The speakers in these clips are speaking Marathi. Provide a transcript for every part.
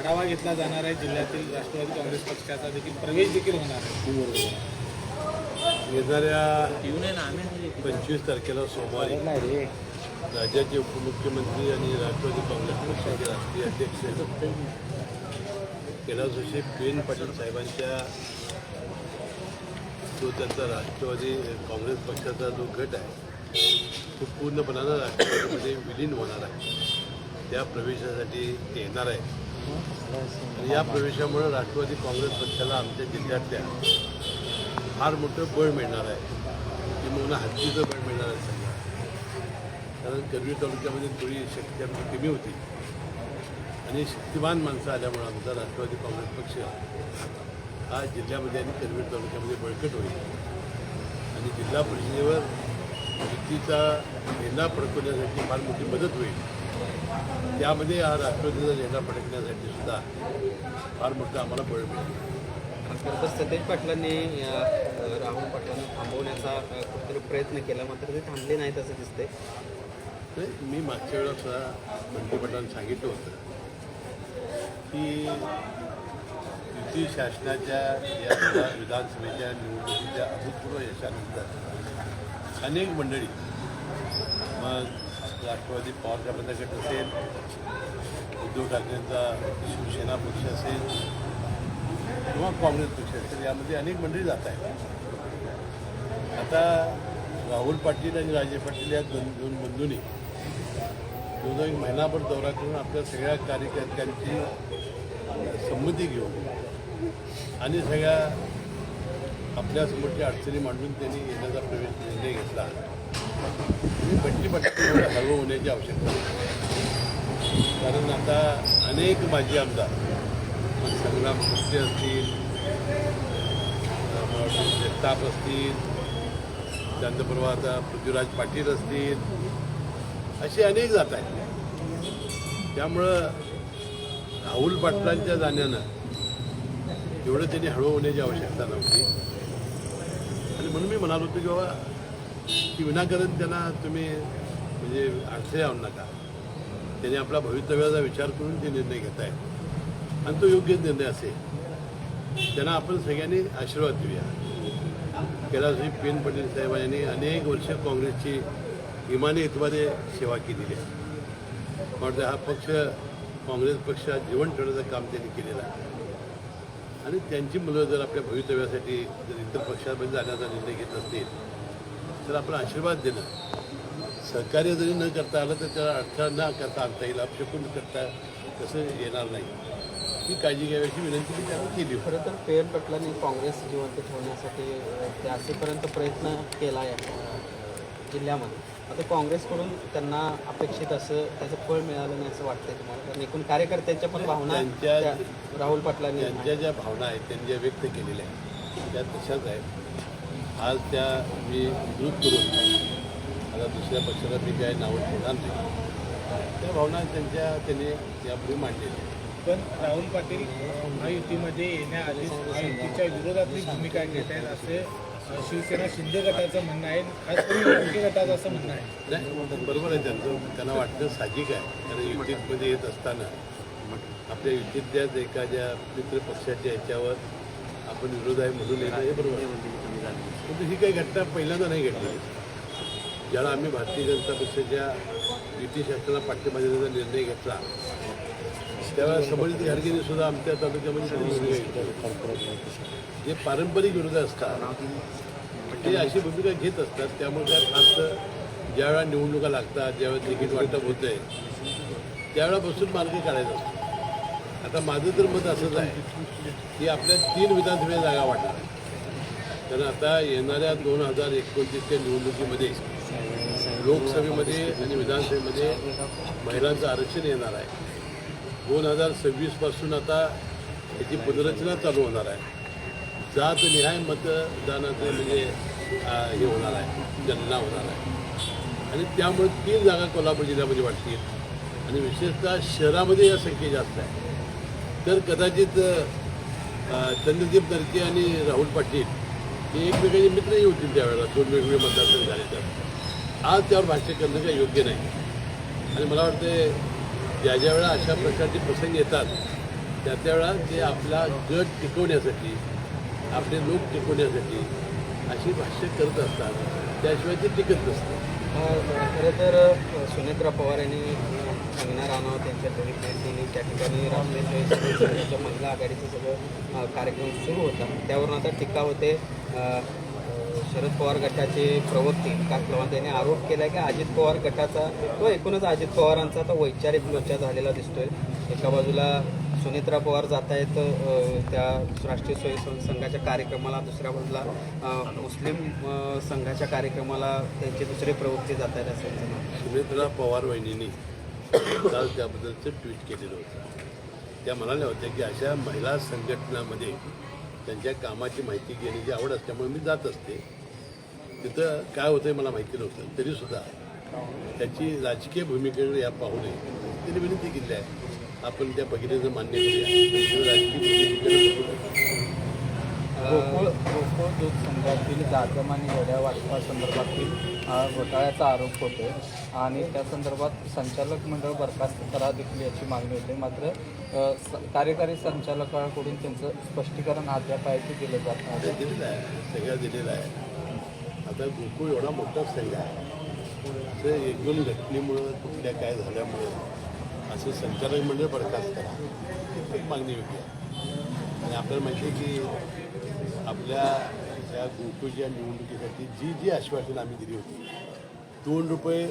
आढावा घेतला जाणार आहे. जिल्ह्यातील राष्ट्रवादी काँग्रेस पक्षाचा देखील प्रवेश देखील होणार आहे. येणाऱ्या पंचवीस तारखेला सोमवारी राज्याचे उपमुख्यमंत्री आणि राष्ट्रवादी काँग्रेस पक्षाचे राष्ट्रीय अध्यक्ष कैलास जोशी बेन पाटील साहेबांच्या जो त्यांचा राष्ट्रवादी काँग्रेस पक्षाचा जो गट आहे तो पूर्णपणानं राष्ट्रवादीमध्ये विलीन होणार आहे. त्या प्रवेशासाठी ते येणार आहे आणि या प्रवेशामुळे राष्ट्रवादी काँग्रेस पक्षाला आमच्या जिल्ह्यातल्या फार मोठं बळ मिळणार आहे. किंवा हत्तीचं बळ मिळणार आहे सगळं. कारण करवी तालुक्यामध्ये थोडी शक्ती आमची कमी होती. आणि शक्तिमान माणसं आल्यामुळे आमचा राष्ट्रवादी काँग्रेस पक्ष हा जिल्ह्यामध्ये आणि करवीर तालुक्यामध्ये बळकट होईल. आणि जिल्हा परिषदेवर युतीचा झेंडा फडकवण्यासाठी फार मोठी मदत होईल. त्यामध्ये हा राष्ट्रवादीचा झेंडा फडकण्यासाठी सुद्धा फार मोठं आम्हाला बळ मिळेल. तर सतेज पाटलांनी राहुल पाटलांना थांबवण्याचा कुठेतरी प्रयत्न केला मात्र ते थांबले नाहीत असं दिसतंय. नाही मी मागच्या वेळेला सुद्धा मंत्रिमंडळानं सांगितलं होतं की युती शासनाच्या या विधानसभेच्या निवडणुकीच्या अभूतपूर्व यशानंतर अनेक मंडळी मग राष्ट्रवादी पवार साहेबांचा गट असेल उद्धव ठाकरेंचा शिवसेना पक्ष असेल किंवा काँग्रेस पक्ष असेल यामध्ये अनेक मंडळी जात आहेत. आता राहुल पाटील आणि राजे पाटील या दोन दोन बंधूंनी दोन एक महिनाभर दौरा करून आपल्या सगळ्या कार्यकर्त्यांची संमती घेऊन आणि सगळ्या आपल्यासमोरच्या अडचणी मांडून त्यांनी येण्याचा प्रवेश निर्णय घेतला. आणि बट्टी बट्टी हळू होण्याची आवश्यकता कारण आता अनेक माजी आमदार संग्राम कुस्ते असतील जगताप असतील त्यानंतर आता पृथ्वीराज पाटील असतील असे अनेक जात आहेत. त्यामुळं राहुल पाटलांच्या जाण्यानं एवढं त्यांनी हळू होण्याची आवश्यकता नव्हती. आणि म्हणून मी म्हणालो होतो की बाबा की विनाकारण त्यांना तुम्ही म्हणजे अडथळे आणू नका. त्यांनी आपल्या भवितव्याचा विचार करून ते निर्णय घेत आहेत आणि तो योग्य निर्णय असेल. त्यांना आपण सगळ्यांनी आशीर्वाद देऊया. कैलासजी पेन पटेल साहेब यांनी अनेक वर्ष काँग्रेसची इमानी हितमध्ये सेवा केलेली आहे. मला हा पक्ष काँग्रेस पक्षात जीवन ठेवण्याचं काम त्यांनी केलेलं आहे. आणि त्यांची मुलं जर आपल्या भवितव्यासाठी जर इतर पक्षामध्ये जाण्याचा निर्णय घेत असतील तर आपण आशीर्वाद देणं सहकार्य जरी न करता आलं तर त्याला अडथळा न करता आणता येईल अपशकून करता कसं येणार नाही. ही काळजी घ्यावी विनंती मी त्यांना केली खरं तर पेयर पाटलांनी काँग्रेस जिवंत ठेवण्यासाठी अ, ते असेपर्यंत प्रयत्न केला आहे जिल्ह्यामध्ये. आता काँग्रेसकडून त्यांना अपेक्षित असं त्याचं फळ मिळालं नाही असं वाटतंय तुम्हाला. कारण एकूण कार्यकर्त्यांच्या पण भावना राहुल पाटलांनी त्यांच्या ज्या भावना आहेत त्यांनी ज्या व्यक्त केलेल्या आहेत त्या तशाच आहेत. आज त्या मी विरोध करून आता दुसऱ्या पक्षाला मी काय नावं ठेवणार नाही. त्या भावना त्यांच्या त्यांनी यापूर्वी मांडलेल्या पण राहुल पाटील महायुतीमध्ये येण्याआधीच महायुतीच्या विरोधातली भूमिका घेत आहेत असे शिवसेना शिंदे गटाचं म्हणणं आहे. खास करून योग्य गटाचं असं म्हणणं आहे. नाही बरोबर आहे त्यांचं. त्यांना वाटतं साहजिक आहे. कारण युतीमध्ये येत असताना आपल्या युतीतल्याच एखाद्या मित्र पक्षाच्या याच्यावर आपण विरोध आहे म्हणून येणं हे बरोबर म्हणजे ही काही घटना पहिल्यांदा नाही घडली. ज्याला आम्ही भारतीय जनता पक्षाच्या युती शासनाला पाठिंबा देण्याचा निर्णय घेतला त्यावेळेला समजित घाडगेने सुद्धा आमच्या तालुक्यामध्ये जे पारंपरिक विरोध असतात ते अशी भूमिका घेत असतात त्यामुळे त्या खास ज्यावेळा निवडणुका लागतात ज्यावेळेस तिकीट वाटप होत आहे त्यावेळेपासून मार्ग काढायचा असतो. आता माझं तर मत असंच आहे की आपल्या तीन विधानसभा जागा वाटणार आहे. कारण आता येणाऱ्या दोन हजार एकोणतीसच्या निवडणुकीमध्ये लोकसभेमध्ये आणि विधानसभेमध्ये महिलांचं आरक्षण येणार आहे. दोन हजार सव्वीसपासून आता याची पुनरचना चालू होणार आहे. जात निहाय मतदानाचं म्हणजे हे होणार आहे गणना होणार आहे. आणि त्यामुळे तीन जागा कोल्हापूर जिल्ह्यामध्ये वाटतील आणि विशेषतः शहरामध्ये या संख्या जास्त आहे. तर कदाचित चंद्रदीप नरके आणि राहुल पाटील एक एकमेकांचे मित्रही होतील त्यावेळेला. दोन वेगवेगळे मतदारसंघ झाले तर. आज त्यावर भाष्य करणं काही योग्य नाही. आणि मला वाटते ज्या ज्या वेळा अशा प्रकारचे प्रसंग येतात त्या त्यावेळा ते आपला गट टिकवण्यासाठी आपले लोक टिकवण्यासाठी अशी भाष्य करत असतात. त्याशिवाय ते टिकत नसतं. खरं तर सुनेत्रा पवार यांनी कंगना राणावत यांच्या घरी भेट दिली त्या ठिकाणी राष्ट्रीय महिला आघाडीचं सगळं कार्यक्रम सुरू होता. त्यावरून आता टीका होते. शरद पवार गटाचे प्रवक्ते विकास लवांत यांनी आरोप केला की अजित पवार गटाचा किंवा एकूणच अजित पवारांचा आता वैचारिक मोर्चा झालेला दिसतोय. एका बाजूला सुनेत्रा पवार जात आहेत त्या राष्ट्रीय स्वयंसेवक संघाच्या कार्यक्रमाला दुसऱ्या बाजूला मुस्लिम संघाच्या कार्यक्रमाला त्यांचे दुसरे प्रवक्ते जात आहेत असं सुनेत्रा पवार वहिनींनी काल त्याबद्दलचं ट्विट केलेलं होतं. त्या म्हणाल्या होत्या की अशा महिला संघटनामध्ये त्यांच्या कामाची माहिती घेण्याची आवड असल्यामुळे मी जात असते. तिथं काय होतंय मला माहिती नव्हतं. तरीसुद्धा त्याची राजकीय भूमिकेकडे या पाहुणे त्यांनी विनंती केली आहे. आपण त्या भगिनीचं मान्य करूया. राजकीय भूमिकेकडे गोकुळ गोकुळ दूध संघातील जागम आणि वड्या वाटपा संदर्भातील घोटाळ्याचा आरोप होतो आणि त्या संदर्भात संचालक मंडळ बरखास्त करा देखील याची मागणी होते. मात्र स- कार्यकारी संचालकाकडून त्यांचं स्पष्टीकरण अद्याप आहे ते दिलं जात नाही. दिलेला आहे. सगळा दिलेलं आहे. आता गोकुळ एवढा मोठा संघ आहे. ते एक दोन घटनेमुळं कुठल्या काय झाल्यामुळं असं संचालक मंडळ बरखास्त करा. मागणी होती आहे. आणि आपल्याला माहिती आहे की आपल्या या गोकुळच्या निवडणुकीसाठी जी जी आश्वासनं आम्ही दिली होती दोन रुपये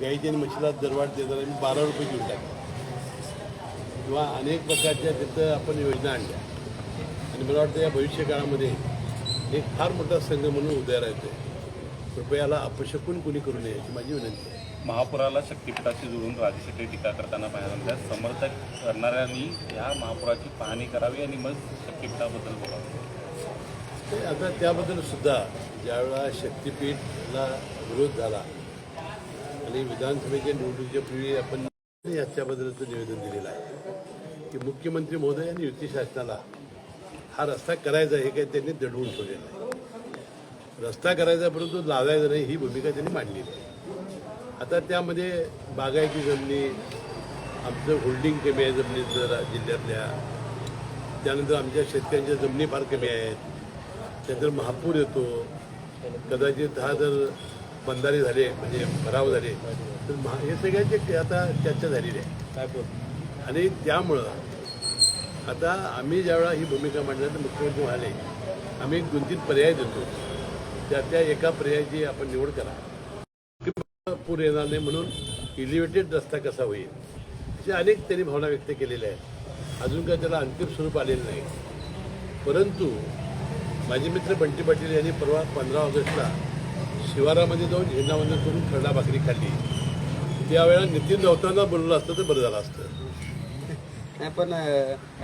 गाईच्या आणि मच्छीला दरवाढ देताना आम्ही बारा रुपये घेऊन टाकले. किंवा अनेक प्रकारच्या तिथं आपण योजना आणल्या. आणि मला वाटतं या भविष्य काळामध्ये एक फार मोठा संघ म्हणून उदयाला येतो कृपयाला अपशकून कुणी करू नये याची माझी विनंती आहे. महापुराला शक्तिपीठाशी जोडून राजशेट्टी टीका करताना पाहायला मिळतात समर्थक करणाऱ्यांनी या महापुराची पाहणी करावी आणि मग शक्तिपीठाबद्दल बोलावं. ते आता त्याबद्दल सुद्धा ज्यावेळेला शक्तीपीठला विरोध झाला आणि विधानसभेच्या निवडणुकीच्या पूर्वी आपण याच्याबद्दलचं निवेदन दिलेलं आहे की मुख्यमंत्री महोदय आणि युती शासनाला हा रस्ता करायचा हे काही त्यांनी दडवून ठेवलेला आहे रस्ता करायचा परंतु लावायचा नाही ही भूमिका त्यांनी मांडलेली आहे. आता त्यामध्ये बागायती जमिनी आमचं होल्डिंग कमी आहे जमिनीचं जिल्ह्यातल्या. त्यानंतर आमच्या शेतकऱ्यांच्या जमिनी फार कमी आहेत. त्यानंतर महापूर येतो. कदाचित हा जर बंधारे झाले म्हणजे भराव झाले तर महा हे सगळ्यांची आता चर्चा झालेली आहे. आणि त्यामुळं आता आम्ही ज्यावेळा ही भूमिका मांडल्या तर मुख्यमंत्री म्हणाले आम्ही एक दोन तीन पर्याय देतो. त्या त्या एका पर्यायाची आपण निवड करा. पूर येणार नाही म्हणून इलिव्हेटेड रस्ता कसा होईल? अशी अनेक त्यांनी भावना व्यक्त केलेल्या आहेत. अजून काय त्याला अंतिम स्वरूप आलेलं नाही. परंतु माझे मित्र बंटी पाटील यांनी परवा पंधरा ऑगस्टला शिवारामध्ये जाऊन झेंडावंदन करून खरडा भाकरी खाल्ली. त्यावेळेला नितीन राऊतांना बोललं असतं तर बरं झालं असतं. नाही पण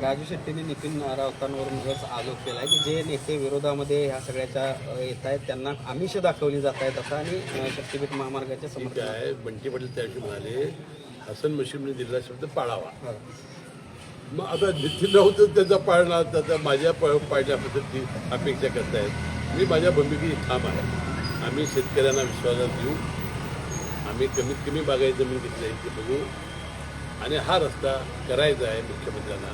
राजू शेट्टीने नितीन राऊतांवरूनच आरोप केला आहे की जे नेते विरोधामध्ये ह्या सगळ्याच्या येत आहेत त्यांना आमिष दाखवली जात आहेत असं आणि शक्तीपीठ महामार्गाच्या समर्थन आहे. बंटी पाटील त्या दिवशी म्हणाले हसन मशीमने दिलेला शब्द पाळावा. मग आता नितीन राऊत त्याचा पाळणा त्याचा माझ्या प पाळण्याबद्दलची अपेक्षा करतायत. मी माझ्या भूमिकेची ठाम आहे. आम्ही शेतकऱ्यांना विश्वासात देऊ आम्ही कमीत कमी बागायत जमीन घेतली आहे ते बघू. आणि हा रस्ता करायचा आहे मुख्यमंत्र्यांना.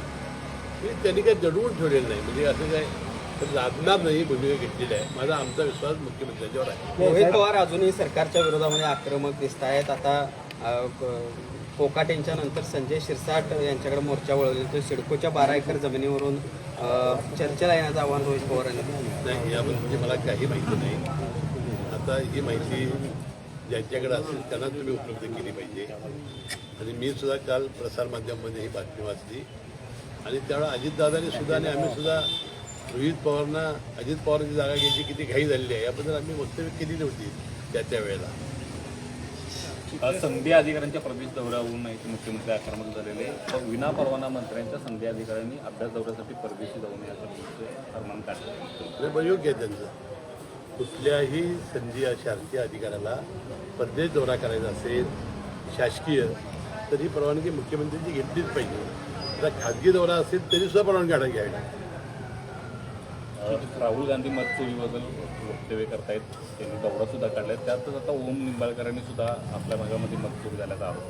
हे त्यांनी काही दडवून ठेवलेलं नाही. म्हणजे असं काय तर लादणार नाही भूमिका घेतलेली आहे. माझा आमचा विश्वास मुख्यमंत्र्यांच्यावर आहे. मोहित पवार अजूनही सरकारच्या विरोधामध्ये आक्रमक दिसत आहेत. आता अ, क- कोकाट यांच्या नंतर संजय शिरसाट यांच्याकडे मोर्चा वळवले तर सिडकोच्या बारा एकर जमिनीवरून चर्चेला येण्याचं आव्हान रोहित पवार यांनी नाही याबद्दलची मला काही माहिती नाही. आता ही माहिती ज्यांच्याकडे असेल त्यांना तुम्ही उपलब्ध केली पाहिजे. आणि मी सुद्धा काल प्रसारमाध्यमामध्ये ही बातमी वाचली. आणि त्यावेळेला अजितदादांनी सुद्धा आणि आम्ही सुद्धा रोहित पवारांना अजित पवारांची जागा घ्यायची किती घाई झालेली आहे याबद्दल आम्ही वक्तव्य केली नव्हती त्या त्या वेळेला संधी अधिकाऱ्यांच्या प्रदेश दौऱ्यावरून मुख्यमंत्री आक्रमक झालेले तर विना परवाना मंत्र्यांच्या संधी अधिकाऱ्यांनी अभ्यास दौऱ्यासाठी परदेशी जाऊ नये असं काढलं योग्य आहे त्यांचं. कुठल्याही संधी शासकीय अधिकाऱ्याला परदेश दौरा करायचा असेल शासकीय तर ही परवानगी मुख्यमंत्र्यांची घेतलीच पाहिजे. आता खाजगी दौरा असेल तरी सुद्धा परवानगी घ्यायला. घ्यायला राहुल गांधी मत चोरीबद्दल वक्तव्य करतायत. त्यांनी दौरा सुद्धा काढलाय. त्यातच आता ओम निंबाळकरांनी सुद्धा आपल्या भागामध्ये मत चोरी झाल्याचा आरोप.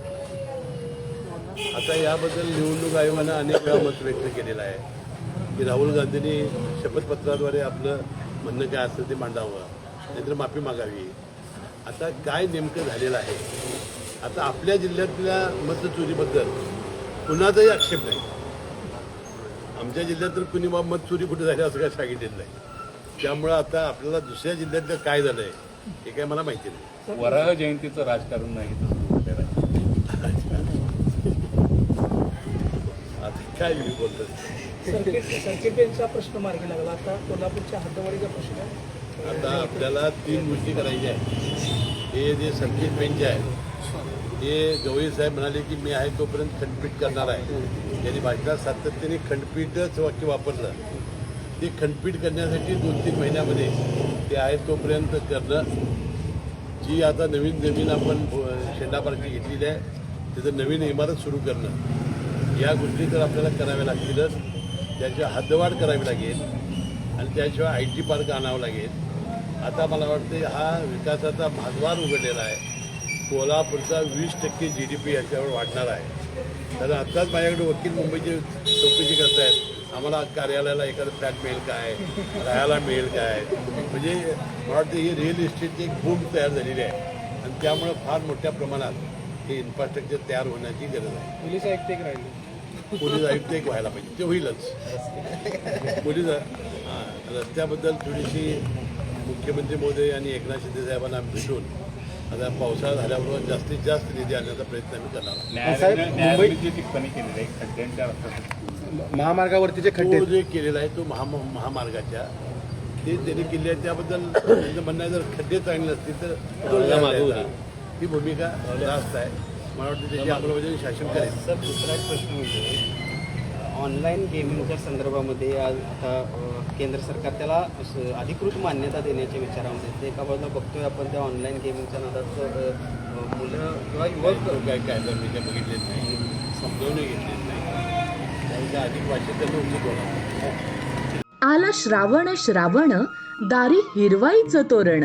आता याबद्दल निवडणूक आयोगानं अनेक वेळा मत व्यक्त केलेलं आहे. की राहुल गांधींनी शपथपत्राद्वारे आपलं म्हणणं काय असेल ते मांडावं. नाहीतर माफी मागावी. आता काय नेमकं झालेलं आहे? आता आपल्या जिल्ह्यातल्या मतचोरीबद्दल कुणाचाही आक्षेप नाही. आमच्या जिल्ह्यात तर कुणी बा मत चोरी कुठे झाली असं काय सांगितलेलं नाही. त्यामुळं आता आपल्याला दुसऱ्या जिल्ह्यातलं काय झालं आहे हे काय मला माहिती नाही. वराह जयंतीचं राजकारण नाही. आता काय मी बोलतो संकेतांचा प्रश्न मार्गी लागला. आता कोल्हापूरच्या हद्दवाडीचा प्रश्न आता आपल्याला तीन गोष्टी करायच्या आहेत. हे जे संकेत बेंच आहे हे गवळी साहेब म्हणाले की मी आहे तोपर्यंत खंडपीठ करणार आहे. त्यांनी भाषणात सातत्याने खंडपीठच वाक्य वापरलं. ते खंडपीठ करण्यासाठी दोन तीन महिन्यामध्ये ते आहे तोपर्यंत करणं. जी आता नवीन नवीन आपण ब- शेंडा पार्टी घेतलेली आहे तिथं नवीन इमारत सुरू करणं. या गोष्टी तर आपल्याला कराव्या लागतीलच. त्याची हद्दवाढ करावी लागेल आणि त्याशिवाय आय टी पार्क आणावं लागेल. आता मला वाटते हा विकासाचा भागवार उघडलेला आहे. कोल्हापूरचा वीस टक्के जी डी पी याच्यावर वाढणार आहे. तर आत्ताच माझ्याकडे वकील मुंबईची चौकशी करत आहेत आम्हाला कार्यालयाला एखादं फ्लॅट मिळेल काय? राहायला मिळेल काय? म्हणजे मला वाटतं ही रिअल इस्टेटची एक बूम तयार झालेली आहे. आणि त्यामुळं फार मोठ्या प्रमाणात हे इन्फ्रास्ट्रक्चर तयार होण्याची गरज आहे. पोलीस आयुक्त राहिले. पोलीस आयुक्त एक व्हायला पाहिजे. ते होईलच. पोलीस हां, रस्त्याबद्दल थोडीशी मुख्यमंत्री महोदय आणि एकनाथ शिंदे साहेबांना भेटून आता पावसाळा झाल्याबरोबर जास्तीत जास्त निधी आणण्याचा प्रयत्न आम्ही करणार न्यायालयाने जी तो जे केलेला आहे तो महा महामार्गाच्या ते त्यांनी केले आहे त्याबद्दल त्यांचं म्हणणं आहे जर खड्डे चांगले असतील तर. ही भूमिका रास्त आहे. मला वाटतं त्याची अंमलबजावणी शासन करेल. सर दुसरा एक प्रश्न म्हणजे ऑनलाईन गेमिंगच्या संदर्भामध्ये आज आता केंद्र सरकार त्याला अधिकृत मान्यता देण्याच्या विचारामध्ये. ते एका बाजूला बघतोय आपण त्या ऑनलाईन गेमिंगच्या नादात मुलं किंवा युवक काय काय मी काय बघितलेच नाही समजावूनही घेतलेच नाही. त्याच्या अधिक वाचन त्यांना उचित होणार. आला श्रावण श्रावण दारी हिरवाईचं तोरण.